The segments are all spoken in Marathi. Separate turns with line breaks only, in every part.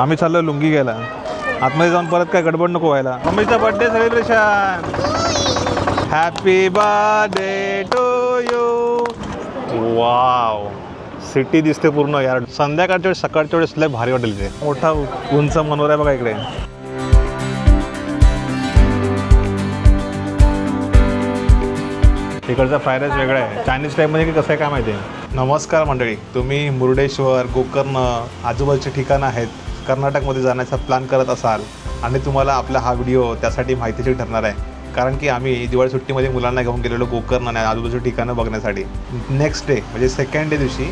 आम्ही चाललो लुंगी घ्यायला. आतमध्ये जाऊन परत काय गडबड नको व्हायला. मम्मीचा birthday celebration happy birthday to you wow city दिसते पूर्ण यार. संध्याकाळच्या वेळेस सकाळच्या वेळेस लय भारी वाटेल ते. मोठा उंच मनोर आहे बघा इकडे. इकडचा फ्राईड राईस वेगळा आहे. चायनीज टाईपमध्ये की कसं आहे काय माहिती? आहे नमस्कार मंडळी. तुम्ही मुरुडेश्वर गोकर्ण आजूबाजूची ठिकाणं आहेत. कर्नाटकमध्ये जाण्याचा प्लॅन करत असाल आणि तुम्हाला आपला हा व्हिडिओ त्यासाठी माहितीशीर ठरणार आहे. कारण की आम्ही दिवाळी सुट्टीमध्ये मुलांना घेऊन गेलेलो गोकर्ण आणि आजूबाजूची ठिकाणं बघण्यासाठी. नेक्स्ट डे म्हणजे सेकंड डे दिवशी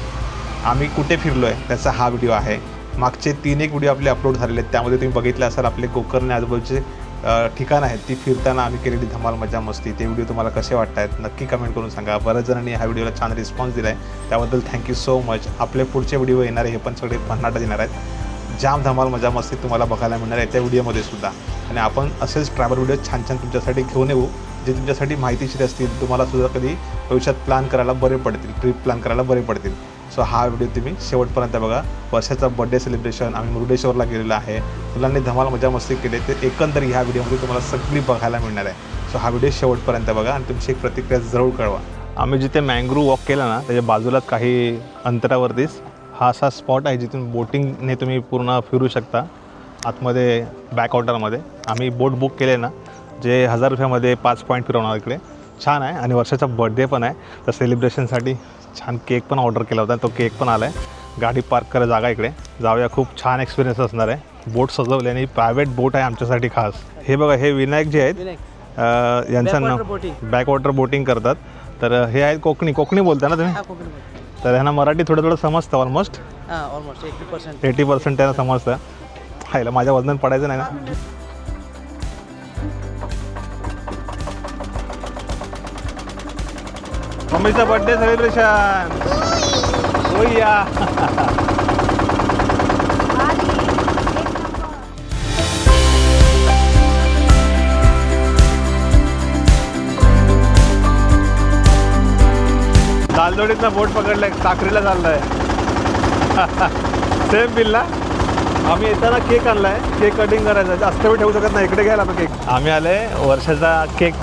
आम्ही कुठे फिरलो आहे त्याचा हा व्हिडिओ आहे. मागचे तीन एक व्हिडिओ आपले अपलोड झालेले आहेत. त्यामध्ये तुम्ही बघितले असाल आपले गोकर्ण आणि आजूबाजूचे ठिकाण ठिकाणं आहेत. ती फिरताना आम्ही केलेली धमाल मजा मस्ती. ते व्हिडिओ तुम्हाला कसे वाटत आहेत नक्की कमेंट करून सांगा. बऱ्याच जणांनी ह्या व्हिडिओला छान रिस्पॉन्स दिला आहे त्याबद्दल थँक्यू सो मच आपले पुढचे व्हिडिओ येणार आहे हे पण सगळे भन्नाटा देणार आहेत. जाम धमाल मजा मस्ती तुम्हाला बघायला मिळणार आहे त्या व्हिडिओमध्ये सुद्धा. आणि आपण असेच ट्रॅव्हल व्हिडिओ छान छान तुमच्यासाठी घेऊन येऊ जे तुमच्यासाठी माहितीशीर असतील तुम्हाला सुद्धा कधी भविष्यात प्लॅन करायला बरे पडतील ट्रिप प्लॅन करायला बरे पडतील. सो हा व्हिडिओ तुम्ही शेवटपर्यंत बघा. वर्षाचा बर्थडे सेलिब्रेशन आम्ही मुरुडेश्वरला गेलेलो आहे. मुलांनी धमाल मजा मस्ती केली ते एकंदर ह्या व्हिडिओमध्ये तुम्हाला सगळी बघायला मिळणार आहे. सो हा व्हिडिओ शेवटपर्यंत बघा आणि तुमची एक प्रतिक्रिया जरूर कळवा. आम्ही जिथे मँग्रो वॉक केला ना त्याच्या बाजूलाच काही अंतरावरतीच हा असा स्पॉट आहे जिथून बोटिंगने तुम्ही पूर्ण फिरू शकता. आतमध्ये बॅकवॉटरमध्ये आम्ही बोट बुक केले ना जे हजार रुपयामध्ये पाच पॉईंट फिरवणार इकडे. छान आहे आणि वर्षाचा बर्थडे पण आहे. तर सेलिब्रेशनसाठी छान केक पण ऑर्डर केला होता. तो केक पण आला आहे गाडी पार्क करायला जागा इकडे. जाऊया खूप छान एक्सपिरियन्स असणार आहे. बोट सजवली आणि प्रायव्हेट बोट आहे आमच्यासाठी खास. हे बघा हे विनायक जे आहेत यांचं नाव. बॅकवॉटर बोटिंग करतात. तर हे आहेत कोकणी. कोकणी बोलता ना तुम्ही? तर ह्यांना मराठी थोडं थोडं समजतं ऑलमोस्ट
हा almost eighty percent
eighty percent त्यांना समजतं. खायला माझ्या वजनात पडायचं नाही ना. मम्मीचा बर्थडे सेलिब्रेशन होया दालदोडीचा बोट पकडलाय साखरीला चाललाय. सेम बिलला आम्ही येताना केक आणलाय. केक कटिंग करायचा जास्त वेळ ठेवू शकत नाही. इकडे घ्यायला तो केक आम्ही आले वर्षाचा केक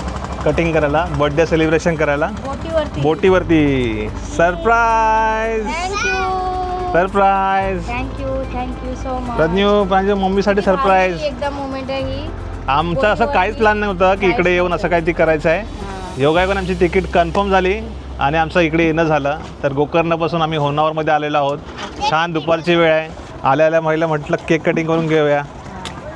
कटिंग करायला बर्थडे सेलिब्रेशन करायला.
बोटीवरती.
बोटीवरती. Surprise surprise
thank you thank you so much
Pradnyu माझ्या मम्मीसाठी सरप्राईज
एकदा मोमेंट आहे ही.
आमचं असं काहीच प्लॅन नव्हतं की इकडे येऊन असं काहीतरी करायचं आहे योगायोगाने आमची तिकीट कन्फर्म झाली. आणि आमचं इकडे येणं झालं. तर गोकर्णपासून आम्ही होनावरमध्ये आलेलो आहोत. छान दुपारची वेळ आहे. आल्या आल्या महिला म्हटलं केक कटिंग करून घेऊया.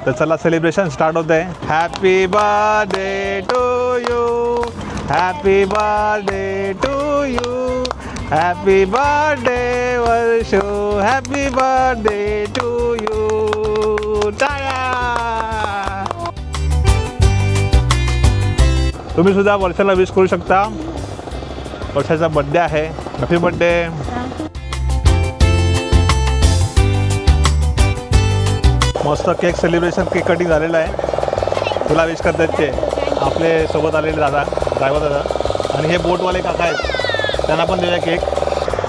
तर चला सेलिब्रेशन स्टार्ट होत आहे happy birthday to you happy birthday to you happy birthday वर्षो हॅपी बर्थडे टू यू टाळ्या तुम्ही सुद्धा वर्षाला विश करू शकता. वर्षाचा बड्डे आहे. हॅपी बड्डे मस्त केक सेलिब्रेशन केक कटिंग झालेलं आहे? तुला विश करतात ते आपले सोबत आलेले दादा ड्रायव्हर दादा. आणि हे बोटवाले काका आहेत. त्यांना पण देऊया केक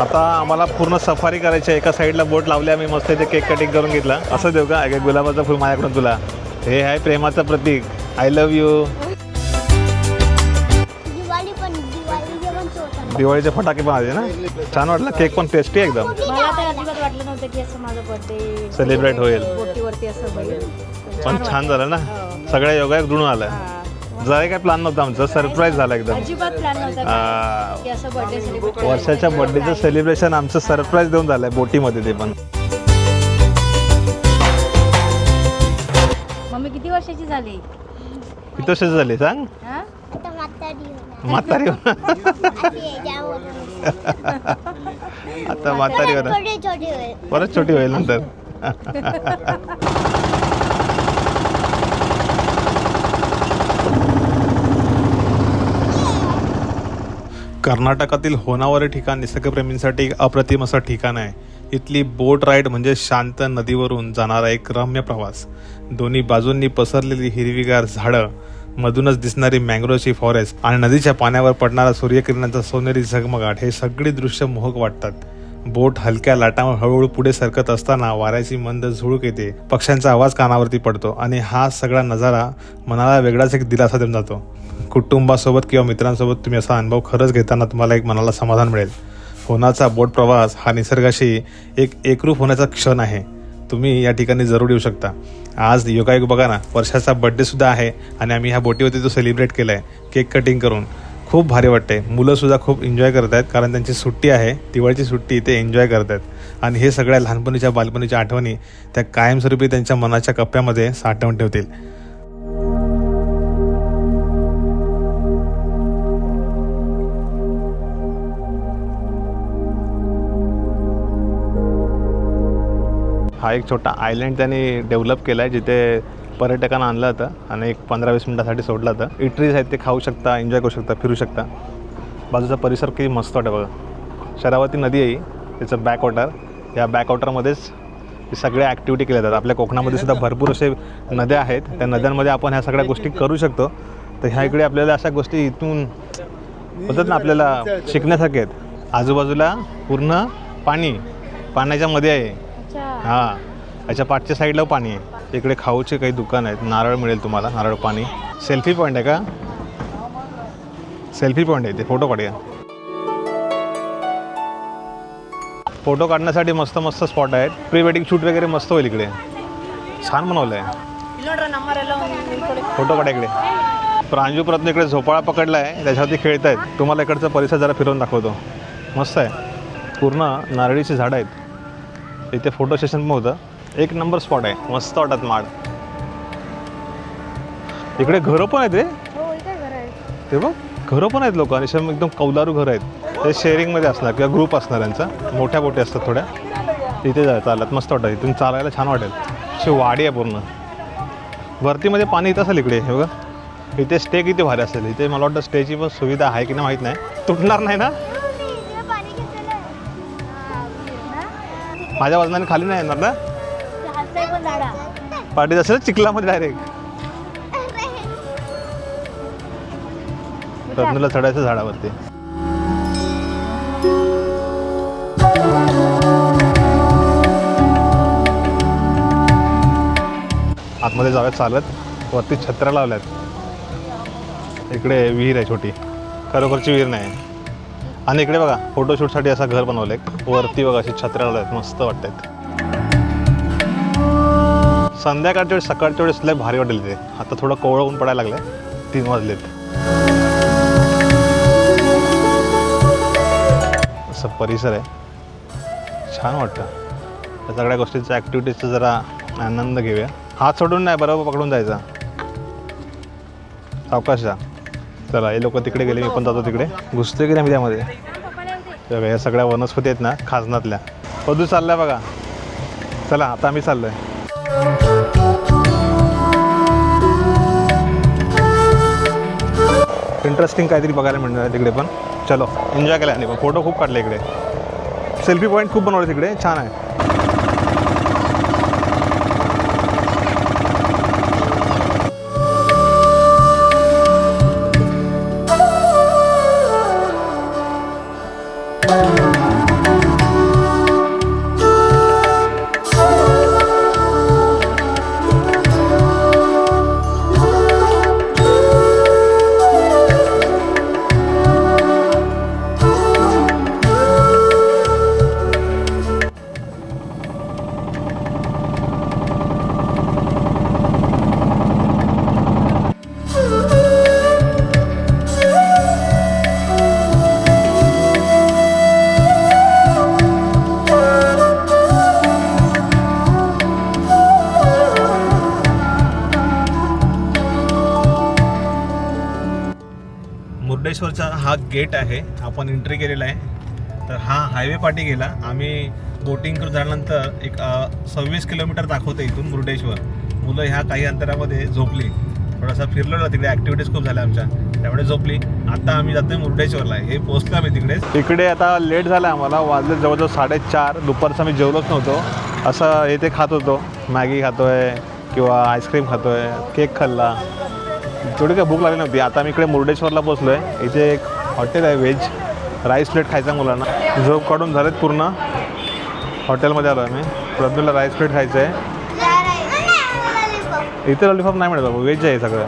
आता आम्हाला पूर्ण सफारी करायची आहे. एका साईडला बोट लावली आम्ही. मस्त इथे केक कटिंग करून घेतला. असं देऊ का? एक गुलाबाचं फुल माझ्याकडून तुला. हे आहे प्रेमाचं प्रतीक. आय लव्ह यू दिवाळीचे फटाके पण आले ना. छान वाटलं. केक पण टेस्टी एकदम.
मला तर अजिबात वाटलं नव्हतं की असं माझं बर्थडे
Celebrate होईल.
बोटीवरती असं होईल
पण छान झालं ना. सगळ्या योगा जुळून आलं. जरा काय प्लॅन नव्हतं आमचं. सरप्राईज झालं एकदम.
अजिबात प्लॅन नव्हता
आ,
की असं बर्थडे सेलिब्रेट
वर्षाच्या बर्थडेचं सेलिब्रेशन आमचं सरप्राईज देऊन झालंय बोटीमध्ये ते पण.
मम्मी किती वर्षाची झाली?
किती वर्षाची झाली? सांग.
हा?
म्हातारी आता म्हातारी होणार परत छोटी होईल नंतर. कर्नाटकातील होनावरे ठिकाण निसर्गप्रेमींसाठी एक अप्रतिम असं ठिकाण आहे. इथली बोट राईड म्हणजे शांत नदीवरून जाणारा एक रम्य प्रवास. दोन्ही बाजूंनी पसरलेली हिरवीगार झाडं मधूनच दिसणारी मँग्रोवची फॉरेस्ट आणि नदीच्या पाण्यावर पडणारा सूर्यकिरणांचा सोनेरी झगमगाट हे सगळी दृश्य मोहक वाटतात. बोट हलक्या लाटांवर हळूहळू पुढे सरकत असताना वाऱ्याची मंद झुळूक येते. पक्ष्यांचा आवाज कानावरती पडतो आणि हा सगळा नजारा मनाला वेगळाच एक दिलासा देऊन जातो. कुटुंबासोबत किंवा मित्रांसोबत तुम्ही असा अनुभव खरंच घेताना तुम्हाला एक मनाला समाधान मिळेल. होनाचा बोट प्रवास हा निसर्गाशी एक एकरूप होण्याचा क्षण आहे. तुम्ही या ठिकाणी जरूर येऊ शकता. आज योगायोग बघा ना वर्षाचा बड्डेसुद्धा आहे आणि आम्ही ह्या बोटीवरती तो सेलिब्रेट केला आहे केक कटिंग करून खूप भारी वाटते मुलंसुद्धा खूप एन्जॉय करत आहेत कारण त्यांची सुट्टी आहे दिवाळीची सुट्टी ते एन्जॉय करत आहेत आणि हे सगळ्या लहानपणीच्या बालपणीच्या आठवणी त्या कायमस्वरूपी त्यांच्या मनाच्या कप्प्यामध्ये साठवून ठेवतील. हा एक छोटा आयलँड त्यांनी डेव्हलप केला आहे जिथे पर्यटकांना आणलं होतं आणि एक पंधरा वीस मिनटासाठी सोडलं होतं. इटरीज आहेत ते खाऊ शकता एन्जॉय करू शकता फिरू शकता. बाजूचा परिसर किती मस्त वाटतं बघा. शरावती नदी आहे त्याचं बॅकवॉटर या बॅकवॉटरमध्येच हे सगळ्या ॲक्टिव्हिटी केल्या जातात. आपल्या कोकणामध्ये सुद्धा भरपूर असे नद्या आहेत. त्या नद्यांमध्ये आपण ह्या सगळ्या गोष्टी करू शकतो. तर ह्या इकडे आपल्याला अशा गोष्टी इथून बोलतात ना आपल्याला शिकण्यासारख्या आहेत. आजूबाजूला पूर्ण पाणी पाण्याच्या मध्ये आहे. हां. याच्या पाठच्या साईडला पाणी आहे. इकडे खाऊचे काही दुकान आहेत. नारळ मिळेल तुम्हाला. नारळ पाणी. सेल्फी पॉईंट आहे का? सेल्फी पॉईंट आहे ते. फोटो काढूया. फोटो काढण्यासाठी मस्त मस्त स्पॉट आहेत. प्री वेडिंग शूट वगैरे मस्त होईल इकडे. छान बनवलं आहे फोटो काढा इकडे. प्रांजूपुरातून इकडे झोपाळा पकडला आहे त्याच्यावरती खेळत आहेत तुम्हाला इकडचा परिसर जरा फिरवून दाखवतो. मस्त आहे. पूर्ण नारळीची झाडं आहेत. इथे फोटो सेशन पण होतं. एक नंबर स्पॉट आहे. मस्त वाटत माड इकडे घरं पण आहेत रे.
हो
ते बघ घरं पण आहेत लोक. आणि एकदम कौलारू घरं आहेत. ते शेअरिंगमध्ये असणार किंवा ग्रुप असणार यांचा. मोठ्या मोठ्या असतात थोड्या. तिथे जा चालत. मस्त वाटतं. इथून चालायला छान वाटेल. अशी वाडी आहे पूर्ण. भरतीमध्ये पाणी येत असेल इकडे. हे बघा. इथे स्टे किती भारी असेल. इथे मला वाटतं स्टेची पण सुविधा आहे की नाही माहीत नाही. तुटणार नाही ना? माझ्या वजनाने खाली नाही येणार ना?
पाठी
पाठीत असेल चिखलामध्ये डायरेक्ट रत्नूला चढायचं झाडावरती. आतमध्ये जाऊयात चालत. वरती छत्र्या लावल्यात. इकडे विहीर आहे छोटी. खरोखरची विहीर नाही. आणि इकडे बघा फोटोशूटसाठी असं घर बनवलं आहे वरती बघा अशी छत्र्या आहेत. मस्त वाटतात संध्याकाळच्या वेळेस सकाळच्या वेळेस लय भारी वाटेल ते आता थोडं कोवळं ऊन पडायला लागलं तीन वाजलेत. असं परिसर आहे. छान वाटतं. त्या सगळ्या गोष्टींचा ॲक्टिव्हिटीजचा जरा आनंद घेऊया. हात सोडून नाही बरोबर पकडून जायचा. सावकाश जा. चला हे लोक तिकडे गेले मी पण जातो तिकडे. घुसतोय की नाही मी त्यामध्ये? बघा, या सगळ्या वनस्पती आहेत ना खाजनातल्या. पदू चाललाय बघा. चला आता आम्ही चाललोय. इंटरेस्टिंग काहीतरी बघायला मिळणार आहे तिकडे पण. चलो एन्जॉय केला आणि फोटो खूप काढले इकडे. सेल्फी पॉईंट खूप बनवले तिकडे. छान आहे. मुर्डेश्वरचा हा गेट आहे आपण एंट्री केलेला आहे. तर हा हायवे पाठी गेला. आम्ही बोटिंग करून झाल्यानंतर एक सव्वीस किलोमीटर दाखवते इथून मुर्डेश्वर. मुलं ह्या काही अंतरामध्ये झोपली. थोडासा फिरलो ना तिकडे ॲक्टिव्हिटीज खूप झाल्या आमच्या. त्यामुळे झोपली. आता आम्ही जातोय मुर्डेश्वरला. हे पोहोचलो आम्ही तिकडे तिकडे आता लेट झालं आम्हाला. वाजले जवळजवळ साडेचार. दुपारचं आम्ही जेवलोच नव्हतो. असं येथे खात होतो. मॅगी खातोय किंवा आईस्क्रीम खातोय. केक खाल्ला. थोडी काय भूक लागली नव्हती. आता मी इकडे मुर्डेश्वरला पोचलो आहे इथे एक हॉटेल आहे व्हेज. राईस प्लेट खायचा मुलांना. झोप काढून झालेत पूर्ण. हॉटेलमध्ये आलो आम्ही. प्रज्ञूला राईस प्लेट खायचं आहे इथे लॉलीपॉप नाही मिळत बाबा व्हेज आहे सगळं.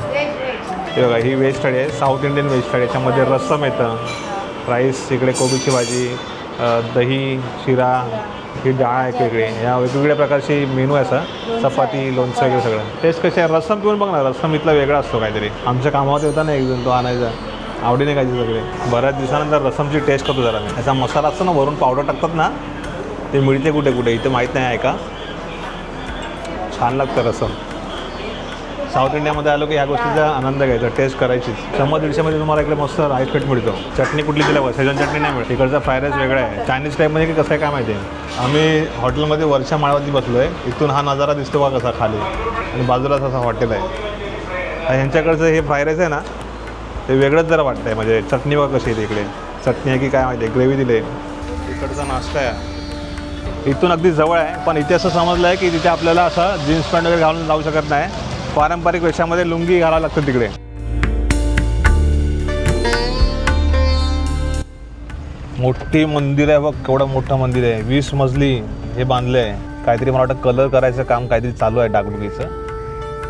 हे बघा ही व्हेज थाळी आहे. साऊथ इंडियन व्हेज थाळी याच्यामध्ये रस्सम येतं. राईस इकडे कोबीची भाजी दही शिरा ही डाळ आहे वेगळी. या वेगवेगळ्या प्रकारची मेनू आहे असा. चपाती लोणचं वगैरे सगळं. टेस्ट कशी आहे? रस्सम पिऊन बघ ना. रस्सम इथला वेगळा असतो काहीतरी. आमच्या कामावर होता ना एक जण तो आणायचा. आवडीने खायचे सगळे. बऱ्याच दिवसानंतर रसमची टेस्ट करतो जरा मी. त्याचा मसाला असतो ना वरून पावडर टाकतात ना ते मिळते कुठे कुठे इथे माहीत नाही आहे का? छान लागतं रसम. साऊथ इंडियामध्ये आलो की ह्या गोष्टीचा आनंद घ्यायचा टेस्ट करायची शंभर दीडशेमध्ये तुम्हाला इकडे मस्त राईस पेट मिळतो. चटणी कुठली दिल्या सेजन चटणी नाही मिळत. इकडचा फ्राय राईस वेगळा आहे. चायनीज टाईपमध्ये की कसं आहे काय माहिती आहे? आम्ही हॉटेलमध्ये वरच्या माळवरती बसलो आहे इथून हा नजारा दिसतो बा कसा खाली. आणि बाजूलाच असं हॉटेल आहे. ह्यांच्याकडचं हे फ्राय राईस आहे ना ते वेगळंच जरा वाटतं आहे म्हणजे चटणी बघा कशी आहे इकडे. चटणी आहे की काय माहिती आहे? ग्रेव्ही दिली आहे. इकडचा नाश्ता आहे. इथून अगदी जवळ आहे. पण इथे असं समजलं आहे की तिथे आपल्याला असं जीन्स पॅन्ट वगैरे घालून जाऊ शकत नाही. पारंपरिक वेशामध्ये लुंगी घालावं लागतं तिकडे. मोठी मंदिर आहे बघ केवढं मोठं मंदिर आहे. वीस मजली हे बांधलं आहे काहीतरी मला वाटतं कलर करायचं काम काहीतरी चालू आहे डागडुगीचं.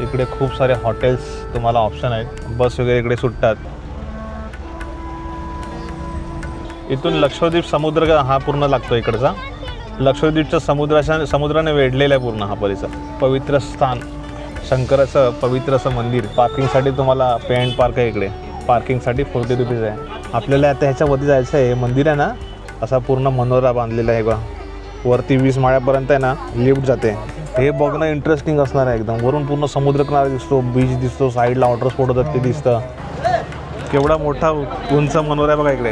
इकडे खूप सारे हॉटेल्स तुम्हाला ऑप्शन आहेत. बस वगैरे इकडे सुटतात. इथून लक्षद्वीप समुद्र हा पूर्ण लागतो इकडचा. लक्षद्वीपच्या समुद्राच्या समुद्राने वेढलेला आहे पूर्ण हा परिसर. पवित्र स्थान. शंकराचं पवित्र असं मंदिर पार्किंगसाठी तुम्हाला पेंट पार्क आहे इकडे. पार्किंगसाठी फोर्टी रुपीज आहे. आपल्याला आता ह्याच्यावरती जायचं आहे. मंदिर आहे ना असा पूर्ण मनोरा बांधलेला आहे बा वरती वीस माळ्यापर्यंत आहे ना लिफ्ट जाते. हे बघणं इंटरेस्टिंग असणार आहे एकदम. वरून पूर्ण समुद्रकिनारा दिसतो बीच दिसतो साईडला वॉटर स्पोर्ट होतात ते दिसतं. केवढा मोठा उंच मनोरा आहे बघा इकडे.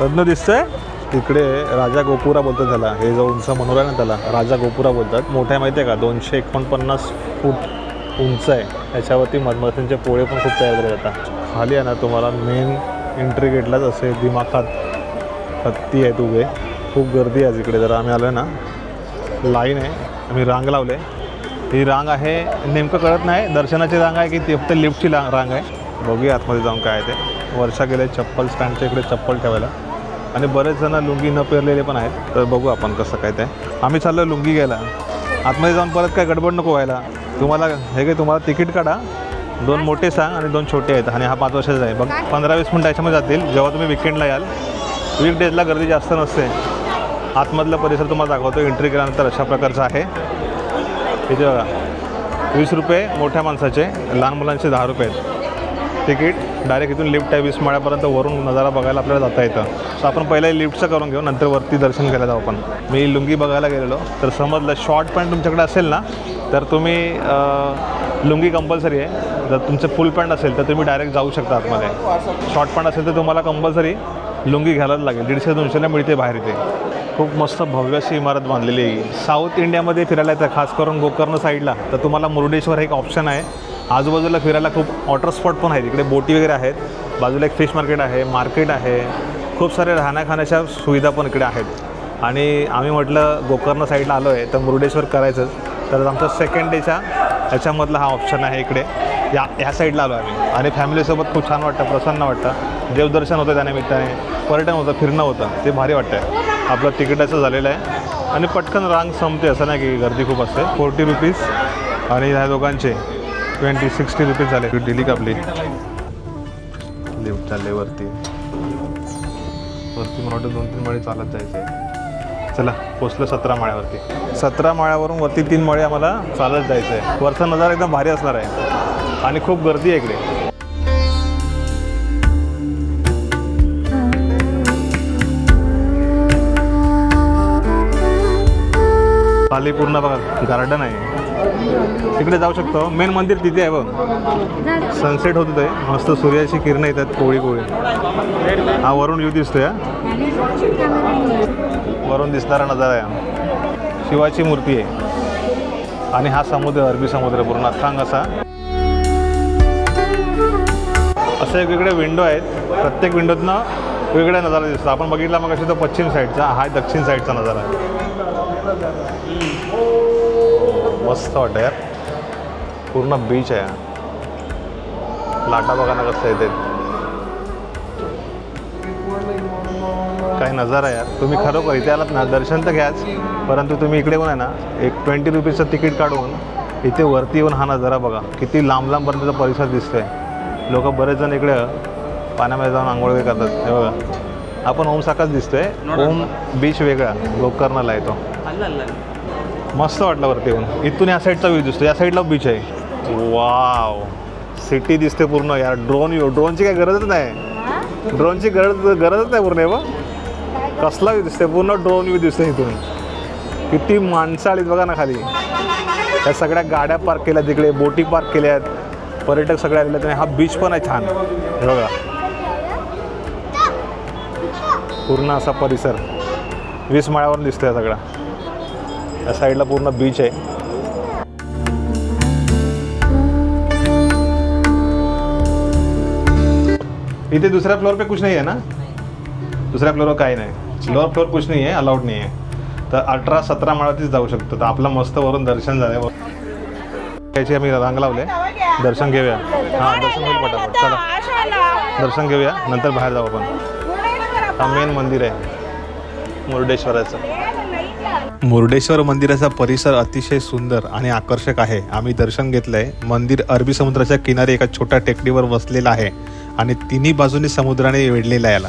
तज्ञ दिसतंय? तिकडे राजा गोपुरा बोलतात त्याला. हे जो उंच मनोरा आहे ना त्याला राजा गोपुरा बोलतात. मोठा आहे माहिती आहे का? दोनशे एकोणपन्नास फूट उंच आहे. त्याच्यावरती मधमाशांचे पोळे पण खूप तयार केले जातात खाली आहे ना तुम्हाला मेन एंट्री गेटलाच असे दिमाखात हत्ती आहेत उभे. खूप गर्दी आहे तिकडे इकडे. जरा आम्ही आलो आहे ना. लाईन आहे. आम्ही रांग लावले. ही रांग आहे. नेमकं कळत नाही. दर्शनाची रांग आहे की ती फक्त लिफ्टची रांग आहे. बघूया आतमध्ये जाऊन काय आहे ते. वर्षा गेले चप्पल स्टँडच्या इकडे चप्पल ठेवायला. आणि बरेच जण लुंगी न पेरलेले पण आहेत. तर बघू आपण कसं काय ते. आम्ही चाललो लुंगी घ्यायला. आतमध्ये जाऊन परत काय गडबड नको व्हायला. तुम्हाला हे काय तुम्हाला तिकीट काढा. दोन मोठे सांग आणि दोन छोटे आहेत. आणि हा पाच वर्षाचा आहे. बघ पंधरा वीस मिनिट याच्यामध्ये जातील. जेव्हा तुम्ही विकेंडला याल वीकडेजला गर्दी जास्त नसते. आतमधला परिसर तुम्हाला दाखवतो. एंट्री केल्यानंतर अशा प्रकारचा आहे. इथे बघा वीस रुपये मोठ्या माणसाचे लहान मुलांचे दहा रुपये आहेत. तिकीट डायरेक्ट इथून लिफ्ट आहे वीस माळ्यापर्यंत वरून नजारा बघायला आपल्याला जाता येतं. सो आपण पहिले लिफ्टचं करून घेऊ नंतर वरती दर्शन केलं जाऊ आपण. मी लुंगी बघायला गेलेलो तर समजलं शॉर्ट पॅन्ट तुमच्याकडे असेल ना तर तुम्ही लुंगी कंपल्सरी आहे. जर तुमचं फुल पॅन्ट असेल तर तुम्ही डायरेक्ट जाऊ शकता आतमध्ये. शॉर्ट पॅन्ट असेल तर तुम्हाला कंपल्सरी लुंगी घालायला लागेल. दीडशे दोनशेला मिळते बाहेर इथे. खूप मस्त भव्य अशी इमारत बांधलेली आहे. साऊथ इंडियामध्ये फिरायला येतं खास करून गोकर्ण साईडला तर तुम्हाला मुरुडेश्वर हे एक ऑप्शन आहे. आजूबाजूला फिरायला खूप वॉटर स्पॉट पण आहेत. इकडे बोटी वगैरे आहेत. बाजूला एक फिश मार्केट आहे मार्केट आहे. खूप सारे राहण्याखाण्याच्या सुविधा पण इकडे आहेत. आणि आम्ही म्हटलं गोकर्ण साईडला आलो आहे तर मुरुडेश्वर करायचंच तर आमचा सेकंड डेच्या ह्याच्यामधला हा ऑप्शन आहे इकडे. या ह्या साईडला आलो आम्ही. आणि फॅमिलीसोबत खूप छान वाटतं प्रसन्न वाटतं. देवदर्शन होतं त्यानिमित्ताने. पर्यटन होतं फिरणं होतं. ते भारी वाटतं आपलं तिकिटाचं झालेलं आहे. आणि पटकन रांग संपते असं नाही की गर्दी खूप असते. फोर्टी रुपीज आणि ह्या दोघांचे. ट्वेंटी सिक्स्टी रुपीज झाले. दिली का आपली? लिफ्ट चालले वरती. वरती मला वाटतं दोन तीन माळी चालत जायचं आहे चला पोचलं सतरा माळ्यावरती. सतरा माळ्यावरून वरती तीन माळे आम्हाला चालत जायचं आहे वरचा नजारा एकदम भारी असणार आहे. आणि खूप गर्दी आहे इकडे. खाली पूर्ण बघा गार्डन आहे. तिकडे जाऊ शकतो. मेन मंदिर तिथे आहे बघ. सनसेट होत ते मस्त सूर्याची किरणं येतात कोळी कोळी. हा वरून येऊ दिसतोय वरून दिसणारा नजारा आहे शिवाची मूर्ती आहे. आणि हा समुद्र अरबी समुद्र पूर्ण. अथांग असा. असे वेगवेगळे विंडो आहेत. प्रत्येक विंडोतनं वेगळा नजारा दिसतो आपण बघितला मग तो पश्चिम साईडचा हा दक्षिण साईडचा नजारा. आहे मस्त वाटतं यार पूर्ण बीच आहे लाटा बघा ना कसं येते काही नजारा यार तुम्ही खरोखर इथे आलात ना दर्शन तर घ्याच परंतु तुम्ही इकडे येऊन आहे ना एक ट्वेंटी रुपीजचं तिकीट काढून इथे वरती येऊन हा नजारा बघा किती लांब लांबपर्यंतचा परिसर दिसतोय लोक बरेच जण इकडे पाण्यामध्ये जाऊन आंघोळ वगैरे करतात हे बघा आपण ओम साकाच दिसतोय ओम बीच वेगळा गोकर्णाला येतो मस्त वाटलं वरती येऊन इथून या साईडचा व्ह्यू दिसतो. या साईडला बीच आहे. वाव सिटी दिसते पूर्ण. यार ड्रोन ड्रोनची काही गरजच नाही. ड्रोनची गरज गरजच नाही पूर्ण हे बघ. कसला व्ह्यू दिसते पूर्ण ड्रोन व्ह्यू दिसते इथून. किती माणसं आलीत बघा ना खाली. त्या सगळ्या गाड्या पार्क केल्या तिकडे बोटी पार्क केल्या आहेत पर्यटक सगळे आलेले आहेत हा बीच पण आहे छान. हे बघा. पूर्ण असा परिसर. वीस माळ्यावर दिसतोय सगळा. या साईडला पूर्ण बीच आहे. इथे दुसऱ्या फ्लोअर पे कुछ नाही आहे ना? दुसऱ्या फ्लोअरवर काही नाही. लोअर फ्लोअर कुछ नाही आहे अलाउड नाही आहे. तर अठरा सतरा माळातीच जाऊ शकतो. तर आपलं मस्त वरून दर्शन झालं त्याची आम्ही रांग लावले. दर्शन घेऊया. हां दर्शन होईल पटापट. चला. दर्शन घेऊया. नंतर बाहेर जाऊ आपण. हा मेन मंदिर आहे. मुरडेश्वराचं. मुर्डेश्वर मंदिराचा परिसर अतिशय सुंदर आणि आकर्षक आहे. आम्ही दर्शन घेतलंय. मंदिर अरबी समुद्राच्या किनारी एका छोट्या टेकडीवर वसलेलं आहे आणि तिन्ही बाजूनी समुद्राने वेढलेला आहे याला.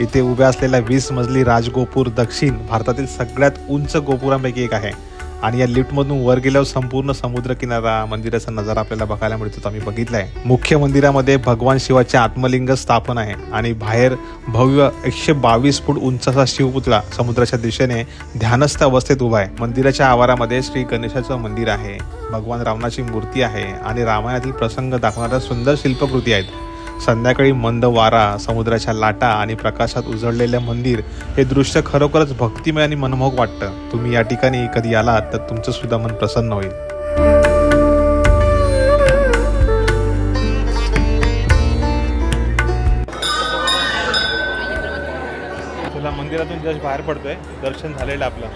इथे उभ्या असलेला वीस मजली राजगोपूर दक्षिण भारतातील सगळ्यात उंच गोपुरांपैकी एक आहे. आणि या लिफ्टमधून वर गेल्यावर संपूर्ण समुद्र किनारा मंदिराचा नजारा आपल्याला बघायला मिळतो तो आम्ही बघितलाय. मुख्य मंदिरामध्ये भगवान शिवाचे आत्मलिंग स्थापन आहे आणि बाहेर भव्य एकशे बावीस फूट उंचाचा शिवपुतळा समुद्राच्या दिशेने ध्यानस्थ अवस्थेत उभा आहे. मंदिराच्या आवारामध्ये श्री गणेशाचं मंदिर आहे. भगवान रावणाची मूर्ती आहे आणि रामायणातील प्रसंग दाखवणाऱ्या सुंदर शिल्पकृती आहेत. संध्याकाळी मंद वारा समुद्राच्या लाटा आणि प्रकाशात उजळलेले मंदिर हे दृश्य खरोखरच भक्तिमय आणि मनमोहक वाटतं. तुम्ही या ठिकाणी कधी आलात तर तुमचं सुद्धा मन प्रसन्न होईल. तुला मंदिरातून जस्ट बाहेर पडतोय. दर्शन झालेलं आपलं.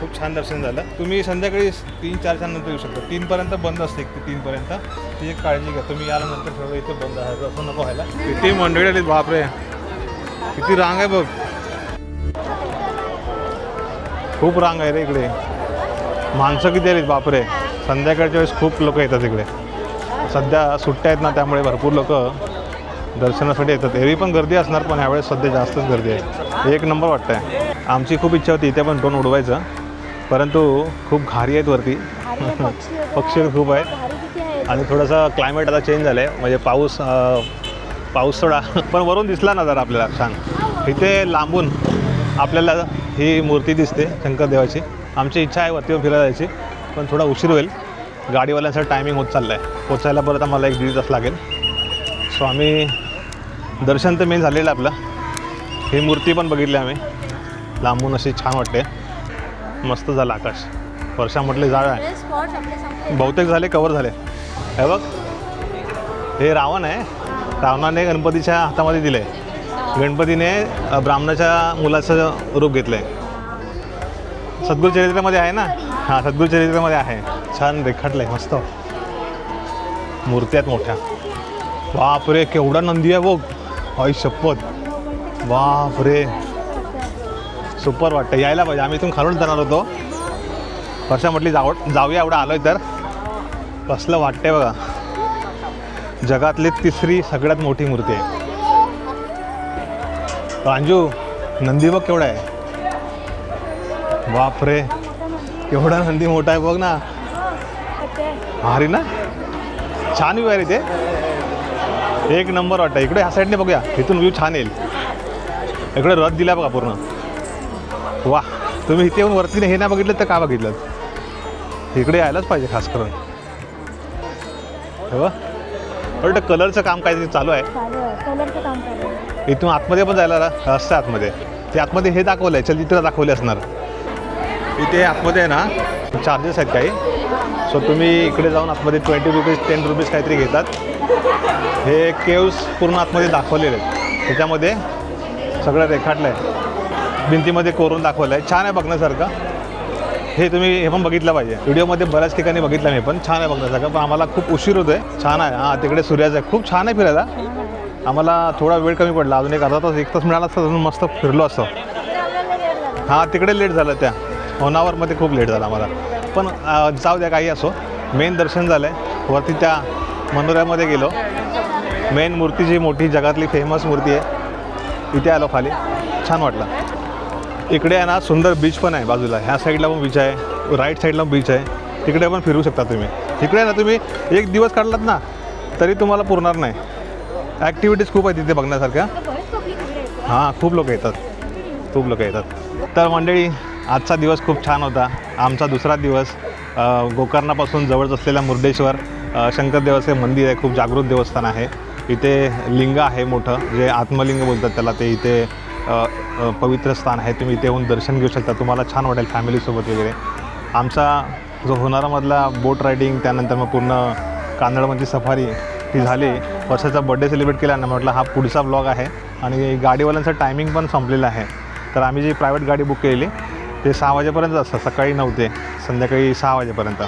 खूप छान दर्शन झालं. तुम्ही संध्याकाळी तीन चार नंतर येऊ शकता. तीनपर्यंत बंद असते एक ते तीनपर्यंत ती एक काळजी घ्या. तुम्ही आल्यानंतर ठरवलं इथे बंद आहे. असं नको व्हायला. किती मंडळी आली बापरे. किती रांग आहे बघ. खूप रांग आहे रे इकडे. माणसं किती आलीत बापरे. संध्याकाळच्या वेळेस खूप लोक येतात इकडे. सध्या सुट्ट्या आहेत ना त्यामुळे भरपूर लोक दर्शनासाठी येतात. एरवी पण गर्दी असणार पण ह्यावेळेस सध्या जास्तच गर्दी आहे. एक नंबर वाटतं आहे आमची खूप इच्छा होती इथे पण ड्रोन उडवायचं. परंतु खूप घारी आहेत वरती. पक्षी खूप आहेत. आणि थोडंसं क्लायमेट आता चेंज झालं आहे म्हणजे पाऊस पाऊस थोडा. पण वरून दिसला ना जरा आपल्याला छान. इथे लांबून आपल्याला ही मूर्ती दिसते शंकरदेवाची. आमची इच्छा आहे वरती फिरायला जायची पण थोडा उशीर होईल. गाडीवाल्यांचा टायमिंग होत चाललं आहे पोचायला परत आम्हाला एक दीड तास लागेल. सो आम्ही दर्शन तर मेन झालेलं आपलं. ही मूर्ती पण बघितली आम्ही. लांबून अशी छान वाटते. मस्त झालं आकाश. वर्षा म्हटले जाळ आहे बहुतेक झाले कवर झाले. हे बघ. हे रावण आहे. रावणाने गणपतीच्या हातामध्ये दिले गणपतीने ब्राह्मणाच्या मुलाचं रूप घेतलं आहे सद्गुरू चरित्रामध्ये आहे ना? हां सद्गुरू चरित्रामध्ये आहे. छान रेखाटलं आहे मस्त मूर्त्यात मोठ्या. बापरे केवढा नंदी आहे बघ. आई शपथ. बापरे. सुपर वाटतं. यायला पाहिजे. आम्ही इथून खालून जाणार होतो. वर्षा म्हटली जाऊ जाऊया एवढं आलोय तर. कसलं वाटतंय बघा. जगातली तिसरी सगळ्यात मोठी मूर्ती आहे. रांजू नंदी बघ केवढा आहे. बापरे. केवढा नंदी मोठा आहे बघ ना. भारी ना? छान व्यू आहे रे ते. एक नंबर वाटतं इकडे ह्या साईडने बघूया. इथून व्ह्यू छान येईल. इकडे रथ दिला बघा पूर्ण. वा तुम्ही इथे येऊन वरती हे नाही बघितलं तर का बघितलं? इकडे यायलाच पाहिजे खास करून. हो कलरचं काम काहीतरी चालू आहे.
चालू चालू
इथून आतमध्ये पण जायला आहे आतमध्ये. ते आतमध्ये हे दाखवलं आहे चलचित्र दाखवले असणार. इथे आतमध्ये आहे ना चार्जेस आहेत काही. सो तुम्ही इकडे जाऊन आतमध्ये ट्वेंटी रुपीज टेन रुपीज काहीतरी घेतात. हे केव्स पूर्ण आतमध्ये दाखवलेले आहेत. त्याच्यामध्ये सगळं रेखाटलं आहे भिंतीमध्ये कोरून दाखवलं आहे छान आहे बघण्यासारखं. हे तुम्ही हे पण बघितलं पाहिजे. व्हिडिओमध्ये बऱ्याच ठिकाणी बघितलं मी पण. छान आहे बघण्यासारखं. पण आम्हाला खूप उशीर होतो आहे छान आहे. हां तिकडे सूर्याचं आहे. खूप छान आहे फिरायला. आम्हाला थोडा वेळ कमी पडला. अजून एक अर्धा तास एक तास मिळाला असता अजून मस्त फिरलो असतो. हां तिकडे लेट झालं त्या. होनावरमध्ये खूप लेट झाला आम्हाला. पण जाऊ द्या काही असो. मेन दर्शन झालं आहे वरती त्या मंदिरामध्ये गेलो. मेन मूर्ती जी मोठी जगातली फेमस मूर्ती आहे इथे आलो खाली. छान वाटलं. इकडे आहे ना सुंदर बीच पण आहे बाजूला. ह्या साईडला पण बीच आहे राईट साईडला पण बीच आहे. तिकडे पण फिरू शकता तुम्ही. इकडे ना तुम्ही एक दिवस काढलात ना तरी तुम्हाला पुरणार नाही. ॲक्टिव्हिटीज खूप आहेत तिथे बघण्यासारख्या. हां खूप लोक येतात. खूप लोक येतात. तर मंडळी आजचा दिवस खूप छान होता. आमचा दुसरा दिवस गोकर्णापासून जवळच असलेल्या मुर्डेश्वर शंकरदेवाचे मंदिर आहे. खूप जागृत देवस्थान आहे. इथे लिंग आहे मोठं. जे आत्मलिंग बोलतात त्याला ते इथे पवित्र स्थान आहे. तुम्ही इथे येऊन दर्शन घेऊ शकता. तुम्हाला छान वाटेल फॅमिलीसोबत वगैरे. आमचा जो होणारामधला बोट रायडिंग त्यानंतर मग पूर्ण कांदळमध्ये सफारी ती झाली. वर्षाचा बड्डे सेलिब्रेट केला ना म्हटलं हा पुढचा ब्लॉग आहे. आणि गाडीवाल्यांचं टायमिंग पण संपलेलं आहे. तर आम्ही जी प्रायव्हेट गाडी बुक केलेली ते सहा वाजेपर्यंत असतं. सकाळी नऊ ते संध्याकाळी सहा वाजेपर्यंत.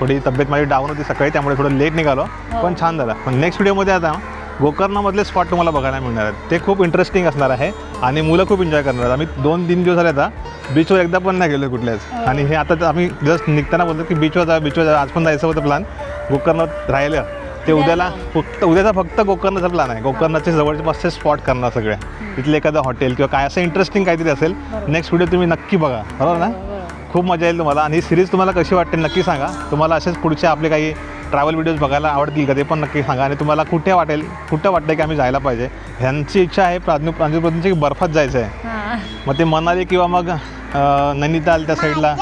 थोडी तब्येत माझी डाऊन होती सकाळी त्यामुळे थोडं लेट निघालो. पण छान झालं. पण नेक्स्ट व्हिडिओमध्ये आता गोकर्णामधले स्पॉट तुम्हाला बघायला मिळणार आहेत. ते खूप इंटरेस्टिंग असणार आहे आणि मुलं खूप एन्जॉय करणार आहेत. आम्ही दोन तीन दिवस झाले आता. बीचवर एकदा पण नाही गेलो कुठल्याच. आणि हे आता तर आम्ही जस्ट निघताना बोलतो की बीचवर जा बीचवर जा. आज पण जायचं होतं प्लॅन गोकर्णात राहिलं. ते उद्याला फक्त उद्याचा फक्त गोकर्णाचा प्लॅन आहे. गोकर्णाचे जवळचे पाचशे स्पॉट करणार सगळे. तिथले एखादं हॉटेल किंवा काय असं इंटरेस्टिंग काहीतरी असेल. नेक्स्ट व्हिडिओ तुम्ही नक्की बघा. बरोबर ना? खूप मजा येईल तुम्हाला. आणि ही सिरीज तुम्हाला कशी वाटते नक्की सांगा. तुम्हाला असेच पुढचे आपले काही ट्रॅव्हल व्हिडिओज बघायला आवडतील का ते पण नक्की सांगा. आणि तुम्हाला कुठे वाटेल कुठं वाटतं की आम्ही जायला पाहिजे? ह्यांची इच्छा आहे प्राजू प्रांजूप्रतींची की बर्फात जायचं आहे
हां.
मग ते मनाली किंवा मग नैनिताल त्या साईडला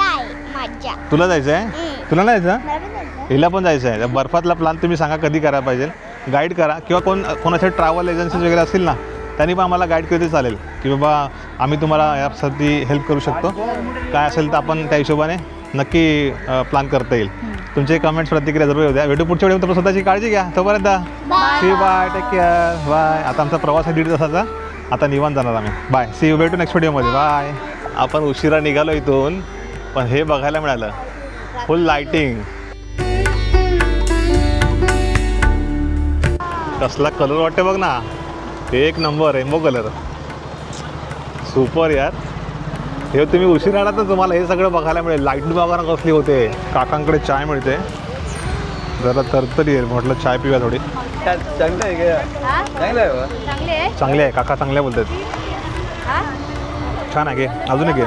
तुला जायचं आहे तुला नाही जायचं? हिला पण जायचं आहे बर्फातला प्लॅन तुम्ही सांगा कधी करायला पाहिजे. गाईड करा. किंवा कोण कोणाचे ट्रॅव्हल एजन्सीज वगैरे असतील ना त्यांनी पण आम्हाला गाईड केली तरी चालेल. की बाबा आम्ही तुम्हाला यासाठी हेल्प करू शकतो. काय असेल तर आपण त्या हिशोबाने नक्की प्लॅन करता येईल. तुमचे कमेंट्स प्रतिक्रिया जरूर येऊ द्या. भेटू पुढच्या वेळी तुम्ही स्वतःची काळजी घ्या. तोपर्यंत see bye take care bye आता आमचा प्रवास आहे दीड तासाचा आता निवांत जाणार आम्ही. बाय सी यू भेटू नेक्स्ट व्हिडिओमध्ये बाय आपण उशिरा निघालो इथून पण हे बघायला मिळालं. फुल लाइटिंग कसला कलर वाटते बघ ना. एक नंबर रेनबो कलर सुपर यार. हे तुम्ही उशीर आला तर तुम्हाला हे सगळं बघायला मिळेल. लाइट बघा ना कसली होते. काकांकडे चाय मिळते. जरा तरतरी येईल म्हटलं चाय पिऊया थोडी.
चांगलं आहे का?
हां?
चांगलं आहे बा.
चांगले आहे?
चांगली आहे. काका चांगल्या बोलतात.
हां?
छान आहे घे अजून एक घे